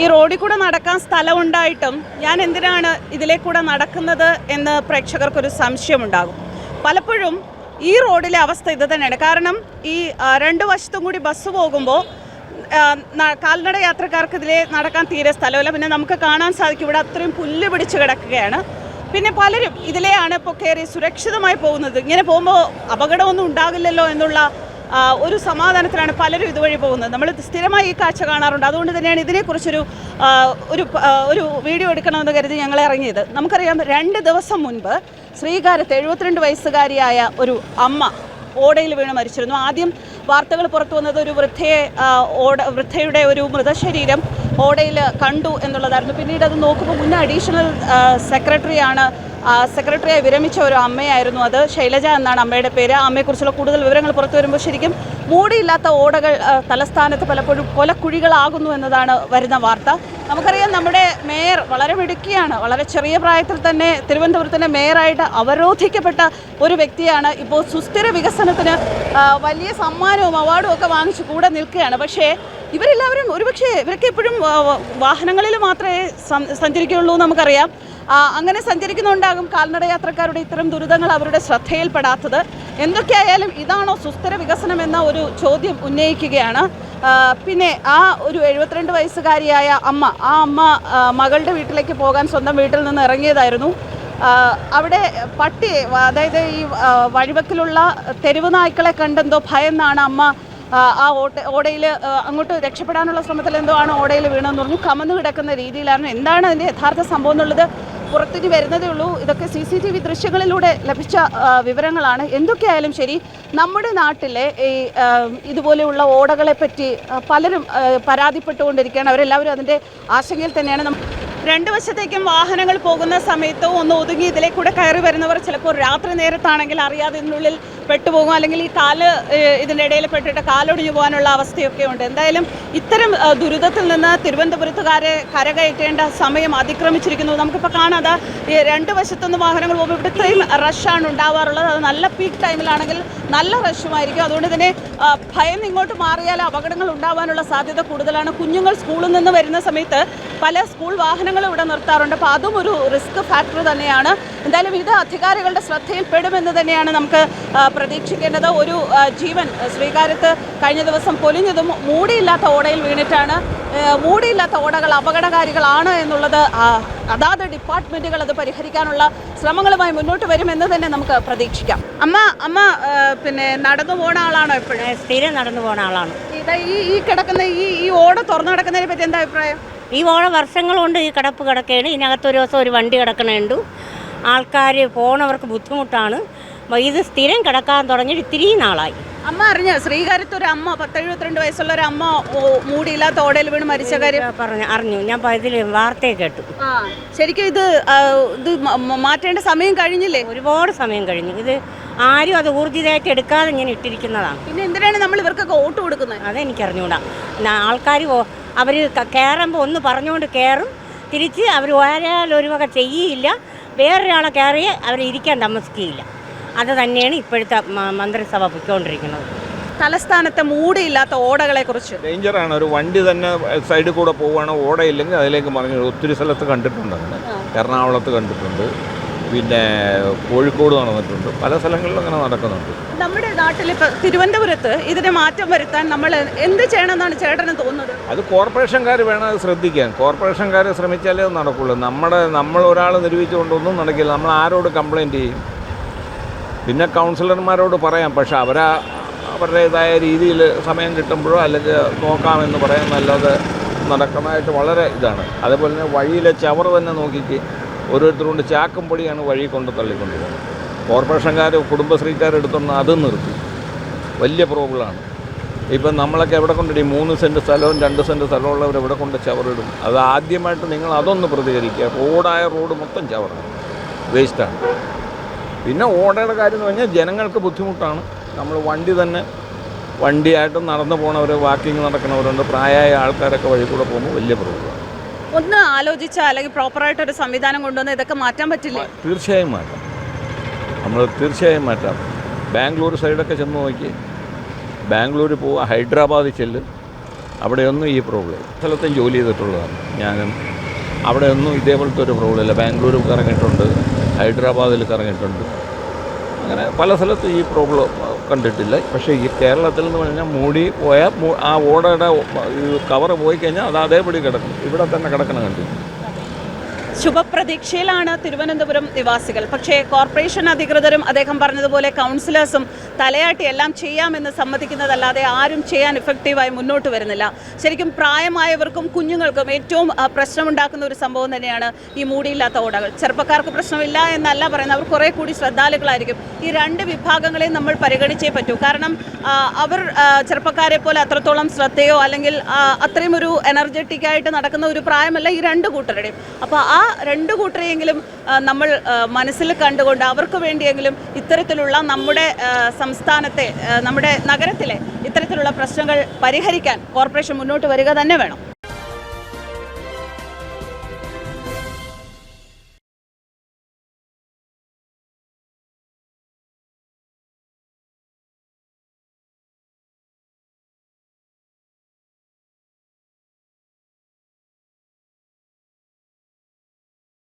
ഈ റോഡിൽ കൂടെ നടക്കാൻ സ്ഥലം ഉണ്ടായിട്ടും ഞാൻ എന്തിനാണ് ഇതിലേ കൂടെ നടക്കുന്നത് എന്ന് പ്രേക്ഷകർക്കൊരു സംശയമുണ്ടാകും. പലപ്പോഴും ഈ റോഡിലെ അവസ്ഥ ഇത് തന്നെയാണ്. കാരണം ഈ രണ്ട് വശത്തും കൂടി ബസ് പോകുമ്പോൾ കാൽനട യാത്രക്കാർക്ക് ഇതിലെ നടക്കാൻ തീരെ സ്ഥലമില്ല. പിന്നെ നമുക്ക് കാണാൻ സാധിക്കും. ഇവിടെ അത്രയും പുല്ല് പിടിച്ച് കിടക്കുകയാണ്. പിന്നെ പലരും ഇതിലെയാണ് ഇപ്പോൾ കയറി സുരക്ഷിതമായി പോകുന്നത്. ഇങ്ങനെ പോകുമ്പോൾ അപകടമൊന്നും ഉണ്ടാകില്ലല്ലോ എന്നുള്ള ഒരു സമാധാനത്തിലാണ് പലരും ഇതുവഴി പോകുന്നത്. നമ്മൾ സ്ഥിരമായി ഈ കാഴ്ച കാണാറുണ്ട്. അതുകൊണ്ട് തന്നെയാണ് ഇതിനെക്കുറിച്ചൊരു ഒരു ഒരു വീഡിയോ എടുക്കണമെന്ന് കരുതി ഞങ്ങൾ ഇറങ്ങിയത്. നമുക്കറിയാം രണ്ട് ദിവസം മുൻപ് ശ്രീകാരത്ത് എഴുപത്തിരണ്ട് വയസ്സുകാരിയായ ഒരു അമ്മ ഓടയിൽ വീണ് മരിച്ചിരുന്നു. ആദ്യം വാർത്തകൾ പുറത്തു വന്നത് ഒരു വൃദ്ധയെ ഓട വൃദ്ധയുടെ ഒരു മൃതശരീരം ഓടയിൽ കണ്ടു എന്നുള്ളതായിരുന്നു. പിന്നീട് അത് നോക്കുമ്പോൾ മുന്നേ അഡീഷണൽ സെക്രട്ടറിയാണ് സെക്രട്ടറിയായി വിരമിച്ച ഒരു അമ്മയായിരുന്നു അത്. ശൈലജ എന്നാണ് അമ്മയുടെ പേര്. അമ്മയെക്കുറിച്ചുള്ള കൂടുതൽ വിവരങ്ങൾ പുറത്തു വരുമ്പോൾ ശരിക്കും മൂടിയില്ലാത്ത ഓടകൾ തലസ്ഥാനത്ത് പലപ്പോഴും കൊലക്കുഴികളാകുന്നു എന്നതാണ് വരുന്ന വാർത്ത. നമുക്കറിയാം നമ്മുടെ മേയർ വളരെ മിടുക്കിയാണ്. വളരെ ചെറിയ പ്രായത്തിൽ തന്നെ തിരുവനന്തപുരത്തിന്റെ മേയറായിട്ട് അവരോധിക്കപ്പെട്ട ഒരു വ്യക്തിയാണ്. ഇപ്പോൾ സുസ്ഥിര വികസനത്തിന് വലിയ സമ്മാനവും അവാർഡും ഒക്കെ വാങ്ങിച്ച് കൂടെ നിൽക്കുകയാണ്. പക്ഷേ ഇവരെല്ലാവരും ഒരുപക്ഷെ ഇവരൊക്കെ എപ്പോഴും വാഹനങ്ങളിൽ മാത്രമേ സഞ്ചരിക്കുകയുള്ളൂ നമുക്കറിയാം. അങ്ങനെ സഞ്ചരിക്കുന്നുണ്ടാകും കാൽനട യാത്രക്കാരുടെ ഇത്തരം ദുരിതങ്ങൾ അവരുടെ ശ്രദ്ധയിൽപ്പെടാത്തത്. എന്തൊക്കെയായാലും ഇതാണോ സുസ്ഥിര വികസനം എന്ന ഒരു ചോദ്യം ഉന്നയിക്കുകയാണ്. പിന്നെ ആ ഒരു എഴുപത്തിരണ്ട് വയസ്സുകാരിയായ അമ്മ ആ അമ്മ മകളുടെ വീട്ടിലേക്ക് പോകാൻ സ്വന്തം വീട്ടിൽ നിന്ന് ഇറങ്ങിയതായിരുന്നു. അവിടെ പട്ടി അതായത് ഈ വഴിവക്കിലുള്ള തെരുവ് നായ്ക്കളെ കണ്ടെന്തോ ഭയന്നാണ് അമ്മ ആ ഓട്ട ഓടയിൽ അങ്ങോട്ട് രക്ഷപ്പെടാനുള്ള ശ്രമത്തിൽ എന്തോ ആണ് ഓടയിൽ വീണെന്ന് പറഞ്ഞു. കമന്നു കിടക്കുന്ന രീതിയിലാണ് എന്താണ് അതിന്റെ യഥാർത്ഥ സംഭവം എന്നുള്ളത്? പുറത്തേക്ക് വരുന്നതേ ഉള്ളൂ. ഇതൊക്കെ സി സി ടി വി ദൃശ്യങ്ങളിലൂടെ ലഭിച്ച വിവരങ്ങളാണ്. എന്തൊക്കെയായാലും ശരി നമ്മുടെ നാട്ടിലെ ഈ ഇതുപോലെയുള്ള ഓടകളെ പറ്റി പലരും പരാതിപ്പെട്ടുകൊണ്ടിരിക്കുകയാണ്. അവരെല്ലാവരും അതിന്റെ ആശങ്കയിൽ തന്നെയാണ്. നമ്മൾ രണ്ടു വശത്തേക്കും വാഹനങ്ങൾ പോകുന്ന സമയത്തോ ഒന്ന് ഒതുങ്ങി ഇതിലേക്കൂടെ കയറി വരുന്നവർ ചിലപ്പോൾ രാത്രി നേരത്താണെങ്കിൽ അറിയാതെ ഇതിനുള്ളിൽ പെട്ടുപോകും അല്ലെങ്കിൽ ഈ കാൽ ഇതിന്റെ ഇടയിൽ പെട്ടിട്ട് കാലൊടിഞ്ഞു പോകാനുള്ള അവസ്ഥയൊക്കെ ഉണ്ട്. എന്തായാലും ഇത്തരം ദുരിതത്തിൽ നിന്ന് തിരുവനന്തപുരത്തുകാരെ കരകയറ്റേണ്ട സമയം അതിക്രമിച്ചിരിക്കുന്നു. നമുക്കിപ്പോൾ കാണാതെ ഈ രണ്ട് വശത്തുനിന്ന് വാഹനങ്ങൾ പോകുമ്പോൾ ഇവിടെ ഇത്രയും റഷാണ് ഉണ്ടാവാറുള്ളത്. അത് നല്ല പീക്ക് ടൈമിലാണെങ്കിൽ നല്ല റഷുമായിരിക്കും അതുകൊണ്ട് തന്നെ ഭയം ഇങ്ങോട്ട് മാറിയാൽ അപകടങ്ങൾ ഉണ്ടാവാനുള്ള സാധ്യത കൂടുതലാണ്. കുഞ്ഞുങ്ങൾ സ്കൂളിൽ നിന്ന് വരുന്ന സമയത്ത് പല സ്കൂൾ വാഹനങ്ങളും ഇവിടെ നിർത്താറുണ്ട്. അപ്പോൾ അതും ഒരു റിസ്ക് ഫാക്ടർ തന്നെയാണ്. എന്തായാലും ഇത് അധികാരികളുടെ ശ്രദ്ധയിൽപ്പെടുമെന്ന് തന്നെയാണ് നമുക്ക് പ്രതീക്ഷിക്കേണ്ടത്. ഒരു ജീവൻ ശ്രീകാര്യത്ത് കഴിഞ്ഞ ദിവസം പൊലിഞ്ഞതും മൂടിയില്ലാത്ത ഓടയിൽ വീണിട്ടാണ് മൂടിയില്ലാത്ത ഓടകൾ അപകടകാരികളാണ് എന്നുള്ളത് അതാത് ഡിപ്പാർട്ട്മെന്റുകൾ അത് പരിഹരിക്കാനുള്ള ശ്രമങ്ങളുമായി മുന്നോട്ട് വരുമെന്ന് തന്നെ നമുക്ക് പ്രതീക്ഷിക്കാം. അമ്മ അമ്മ പിന്നെ നടന്നു പോണ ആളാണോ എപ്പോഴും? സ്ഥിരം നടന്നു പോണ ആളാണ്. ഇതാ ഈ ഈ കിടക്കുന്ന ഈ ഈ ഓട തുറന്നു കിടക്കുന്നതിനെ പറ്റി എന്താ അഭിപ്രായം? ഈ ഓട വർഷങ്ങൾ കൊണ്ട് ഈ കിടപ്പ് കിടക്കുകയാണ് ഇതിനകത്ത് ഒരു ദിവസം ഒരു വണ്ടി കിടക്കണുണ്ട്. ആൾക്കാർ പോണവർക്ക് ബുദ്ധിമുട്ടാണ്. ഇത് സ്ഥിരം കിടക്കാൻ തുടങ്ങിയിട്ട് ഇത്തിരി നാളായി. അമ്മ അറിഞ്ഞ? ശ്രീകാര്യത്ത് ഒരു അമ്മ പത്തെഴുപത്തിരണ്ട് വയസ്സുള്ള ഒരു അമ്മ മൂടിയില്ലാത്ത ഓടയിൽ വീണ് മരിച്ച കാര്യം. പറഞ്ഞു അറിഞ്ഞു. ഞാൻ ഇതിൽ വാർത്തയെ കേട്ടു. ആ ശരിക്കും ഇത് ഇത് മാറ്റേണ്ട സമയം കഴിഞ്ഞില്ലേ? ഒരുപാട് സമയം കഴിഞ്ഞു. ഇത് ആരും അത് ഊർജിതമായിട്ട് എടുക്കാതെ ഇങ്ങനെ ഇട്ടിരിക്കുന്നതാണ്. പിന്നെ എന്തിനാണ് നമ്മൾ ഇവർക്കൊക്കെ വോട്ട് കൊടുക്കുന്നത്? അതെനിക്കറിഞ്ഞൂടാ. ആൾക്കാർ അവർ കയറുമ്പോൾ ഒന്ന് പറഞ്ഞുകൊണ്ട് കയറും തിരിച്ച് അവർ ഒരാൾ ഒരു വക ചെയ്യില്ല. വേറൊരാളെ കയറി അവരിരിക്കാൻ താമസിക്കുകയില്ല അത് തന്നെയാണ് ഇപ്പോഴത്തെ മന്ത്രിസഭ പൊയ്ക്കൊണ്ടിരിക്കുന്നത്. തലസ്ഥാനത്തെ മൂടിയില്ലാത്ത ഓടകളെ കുറിച്ച് ഡേഞ്ചറാണ് ഒരു വണ്ടി തന്നെ സൈഡിൽ കൂടെ പോവുകയാണ്. ഓടയില്ലെങ്കിൽ അതിലേക്ക് മറിഞ്ഞു ഒത്തിരി സ്ഥലത്ത് കണ്ടിട്ടുണ്ട് അങ്ങനെ. എറണാകുളത്ത് കണ്ടിട്ടുണ്ട്. പിന്നെ കോഴിക്കോട് നടന്നിട്ടുണ്ട്. പല സ്ഥലങ്ങളിലും അങ്ങനെ നടക്കുന്നുണ്ട്. നമ്മുടെ നാട്ടിൽ ഇപ്പം തിരുവനന്തപുരത്ത് ഇതിന് മാറ്റം വരുത്താൻ നമ്മൾ എന്ത് ചെയ്യണമെന്നാണ് ചേട്ടന് തോന്നുന്നത്? അത് കോർപ്പറേഷൻകാർ വേണം അത് ശ്രദ്ധിക്കാൻ. കോർപ്പറേഷൻകാർ ശ്രമിച്ചാലേ അത് നടക്കുള്ളൂ. നമ്മുടെ നമ്മൾ ഒരാൾ നിരൂപിച്ചുകൊണ്ടൊന്നും നടക്കില്ല. നമ്മൾ ആരോട് കംപ്ലൈന്റ് ചെയ്യും? പിന്നെ കൗൺസിലർമാരോട് പറയാം. പക്ഷെ അവരാ അവരുടേതായ രീതിയിൽ സമയം കിട്ടുമ്പോഴോ അല്ലെങ്കിൽ നോക്കാമെന്ന് പറയുന്നല്ലാതെ നടക്കുന്നതായിട്ട് വളരെ ഇതാണ്. അതേപോലെ തന്നെ വഴിയിലെ ചവർ തന്നെ നോക്കിക്ക്. ഓരോരുത്തരുകൊണ്ട് ചാക്കും പൊടിയാണ് വഴി കൊണ്ട് തള്ളിക്കൊണ്ടുപോകുന്നത് കോർപ്പറേഷൻകാർ കുടുംബശ്രീക്കാരെടുത്തൊന്ന് അതും നിർത്തി. വലിയ പ്രോബ്ലമാണ്. ഇപ്പം നമ്മളൊക്കെ എവിടെ കൊണ്ടിടും? മൂന്ന് സെന്റ് സ്ഥലവും രണ്ട് സെന്റ് സ്ഥലമുള്ളവർ എവിടെ കൊണ്ട് ചവറിടും? അത് ആദ്യമായിട്ട് നിങ്ങൾ അതൊന്ന് പ്രതികരിക്കുക. റോഡായ റോഡ് മൊത്തം ചവറാണ്. വേസ്റ്റാണ്. പിന്നെ ഓടയുടെ കാര്യം എന്ന് പറഞ്ഞാൽ ജനങ്ങൾക്ക് ബുദ്ധിമുട്ടാണ്. നമ്മൾ വണ്ടി തന്നെ വണ്ടിയായിട്ട് നടന്നു പോണവർ വാക്കിംഗ് നടക്കുന്നവരുണ്ട്. പ്രായമായ ആൾക്കാരൊക്കെ വഴി കൂടെ പോകുമ്പോൾ വലിയ പ്രോബ്ലമാണ് ഒന്ന് ആലോചിച്ചാൽ അല്ലെങ്കിൽ പ്രോപ്പറായിട്ട് ഒരു സംവിധാനം കൊണ്ടുവന്ന് ഇതൊക്കെ മാറ്റാൻ പറ്റില്ല? തീർച്ചയായും മാറ്റാം. നമ്മൾ തീർച്ചയായും മാറ്റാം. ബാംഗ്ലൂർ സൈഡൊക്കെ ചെന്ന് നോക്കി. ബാംഗ്ലൂർ പോവുക ഹൈദരാബാദിൽ ചെല്ല്. അവിടെയൊന്നും ഈ പ്രോബ്ലം സ്ഥലത്തും ജോലി ചെയ്തിട്ടുള്ളതാണ്. ഞാനും അവിടെയൊന്നും ഇതേപോലത്തെ ഒരു പ്രോബ്ലം ഇല്ല. ബാംഗ്ലൂർ കറങ്ങിയിട്ടുണ്ട് ഹൈദരാബാദിൽ കറങ്ങിയിട്ടുണ്ട്. അങ്ങനെ പല സ്ഥലത്തും ഈ പ്രോബ്ലം കണ്ടിട്ടില്ല. പക്ഷേ ഈ കേരളത്തിൽ എന്ന് പറഞ്ഞാൽ മൂടി പോയാൽ ആ ഓടയുടെ കവർ പോയി കഴിഞ്ഞാൽ അത് അതേപടി കിടക്കും. ഇവിടെ തന്നെ കിടക്കണം കണ്ടു ശുഭപ്രതീക്ഷയിലാണ് തിരുവനന്തപുരം നിവാസികൾ. പക്ഷേ കോർപ്പറേഷൻ അധികൃതരും അദ്ദേഹം പറഞ്ഞതുപോലെ കൗൺസിലേഴ്സും തലയാട്ടി എല്ലാം ചെയ്യാമെന്ന് സമ്മതിക്കുന്നതല്ലാതെ ആരും ചെയ്യാൻ ഇഫക്റ്റീവായി മുന്നോട്ട് വരുന്നില്ല. ശരിക്കും പ്രായമായവർക്കും കുഞ്ഞുങ്ങൾക്കും ഏറ്റവും പ്രശ്നമുണ്ടാക്കുന്ന ഒരു സംഭവം തന്നെയാണ് ഈ മൂടിയില്ലാത്ത ഓടകൾ. ചെറുപ്പക്കാർക്ക് പ്രശ്നമില്ല എന്നല്ല പറയുന്നത്. അവർ കുറേ കൂടി ശ്രദ്ധാലുക്കളായിരിക്കും. ഈ രണ്ട് വിഭാഗങ്ങളെയും നമ്മൾ പരിഗണിച്ചേ പറ്റൂ. കാരണം അവർ ചെറുപ്പക്കാരെ പോലെ അത്രത്തോളം ശ്രദ്ധയോ അല്ലെങ്കിൽ അത്രയും ഒരു എനർജറ്റിക് ആയിട്ട് നടക്കുന്ന ഒരു പ്രായമല്ല ഈ രണ്ട് കൂട്ടരുടെയും. അപ്പോൾ ആ രണ്ട് കൂട്ടരെയെങ്കിലും നമ്മൾ മനസ്സിൽ കണ്ടുകൊണ്ട് അവർക്ക് വേണ്ടിയെങ്കിലും ഇത്തരത്തിലുള്ള നമ്മുടെ സംസ്ഥാനത്തെ നമ്മുടെ നഗരത്തിലെ ഇത്തരത്തിലുള്ള പ്രശ്നങ്ങൾ പരിഹരിക്കാൻ കോർപ്പറേഷൻ മുന്നോട്ട് വരിക തന്നെ വേണം.